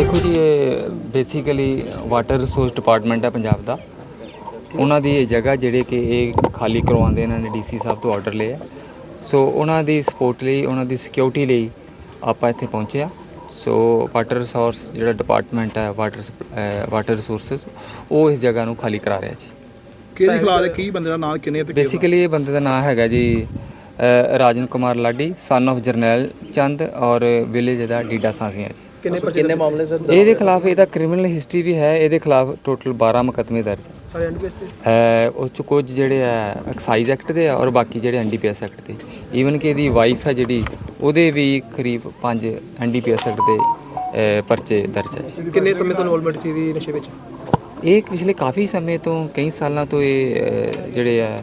ਦੇਖੋ ਜੀ ਇਹ ਬੇਸਿਕਲੀ ਵਾਟਰ ਰਿਸੋਰਸ ਡਿਪਾਰਟਮੈਂਟ ਹੈ ਪੰਜਾਬ ਦਾ। ਉਹਨਾਂ ਦੀ ਇਹ ਜਗ੍ਹਾ ਜਿਹੜੇ ਕਿ ਇਹ ਖਾਲੀ ਕਰਵਾਉਂਦੇ ਇਹਨਾਂ ਨੇ ਡੀਸੀ ਸਾਹਿਬ ਤੋਂ ਆਰਡਰ ਲਿਆ ਸੋ ਉਹਨਾਂ ਦੀ ਸਪੋਰਟ ਲਈ ਉਹਨਾਂ ਦੀ ਸਿਕਿਉਰਿਟੀ ਲਈ ਆਪਾਂ ਇੱਥੇ ਪਹੁੰਚੇ ਆ। ਸੋ ਵਾਟਰ ਰਿਸੋਰਸ ਜਿਹੜਾ ਡਿਪਾਰਟਮੈਂਟ ਹੈ ਵਾਟਰ ਵਾਟਰ ਰਿਸੋਰਸਸ ਉਹ ਇਸ ਜਗ੍ਹਾ ਨੂੰ ਖਾਲੀ ਕਰਾ ਰਿਹਾ ਜੀ। ਕਿਹਦੇ ਖਿਲਾਫ ਹੈ ਕੀ ਬੰਦੇ ਦਾ ਨਾਮ ਕਿੰਨੇ ਤੇ ਬੇਸਿਕਲੀ ਇਹ ਬੰਦੇ ਦਾ ਨਾਮ ਹੈਗਾ ਜੀ ਰਾਜਨ ਕੁਮਾਰ ਲਾਡੀ ਸਨ of ਜਰਨੈਲ ਚੰਦ ਔਰ ਵਿਲੇਜ ਦਾ ਡੀਡਾ ਸਾਂਸੀਆਂ ਜੀ। ਕਿੰਨੇ ਕਿੰਨੇ ਮਾਮਲੇ ਸਰ ਇਹਦੇ ਖਿਲਾਫ ਇਹਦਾ ਕ੍ਰਿਮੀਨਲ ਹਿਸਟਰੀ ਵੀ ਹੈ ਇਹਦੇ ਖਿਲਾਫ ਟੋਟਲ 12 ਮੁਕੱਦਮੇ ਦਰਜ ਹੈ। ਸਾਰੇ ਐਨਡੀਪੀਐਸ ਦੇ ਅ, ਉਹ ਚ ਕੁਝ ਜਿਹੜੇ ਆ ਐਕਸਾਈਜ਼ ਐਕਟ ਦੇ ਆ ਔਰ ਬਾਕੀ ਜਿਹੜੇ ਐਨਡੀਪੀਐਸ ਐਕਟ ਦੇ। ਈਵਨ ਕਿ ਇਹਦੀ ਵਾਈਫ ਹੈ ਜਿਹੜੀ ਉਹਦੇ ਵੀ ਕਰੀਬ 5 ਐਨਡੀਪੀਐਸ ਐਕਟ ਦੇ ਪਰਚੇ ਦਰਜ ਹੈ ਜੀ। ਕਿੰਨੇ ਸਮੇਂ ਤੋਂ ਇਨਵੋਲਵਮੈਂਟ ਸੀ ਦੀ ਨਸ਼ੇ ਵਿੱਚ? ਇਹ ਪਿਛਲੇ ਕਾਫੀ ਸਮੇਂ ਤੋਂ ਕਈ ਸਾਲਾਂ ਤੋਂ ਇਹ ਜਿਹੜੇ ਆ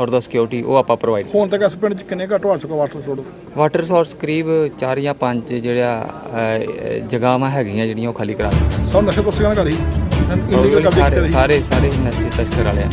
ਔਰ ਦਾ ਸਿਕਿਉਰਿਟੀ ਉਹ ਆਪਾਂ ਪ੍ਰੋਵਾਈਡ ਹੁਣ ਤੱਕ ਇਸ ਪਿੰਡ ਚ ਕਿੰਨੇ ਘੱਟ ਹੋ ਚੁੱਕਾ ਵਾਟਰ ਛੋੜੋ ਵਾਟਰ ਰਿਸੋਰਸ ਕਰੀਬ 4 ਜਾਂ 5 ਜਿਹੜਾ ਅਹ, ਜਗ੍ਹਾਵਾਂ ਹੈਗੀਆਂ ਜਿਹੜੀਆਂ ਉਹ ਖਾਲੀ ਕਰਾ ਦਿੱਤੀਆਂ। ਸਭ ਨਸ਼ੇ ਪਸੀਆਂ ਕਰ ਹੌਲੀ ਹੌਲੀ ਸਾਰੇ ਸਾਰੇ ਸਾਰੇ ਨਸ਼ੇ ਤਸਕਰ ਵਾਲੇ ਆ।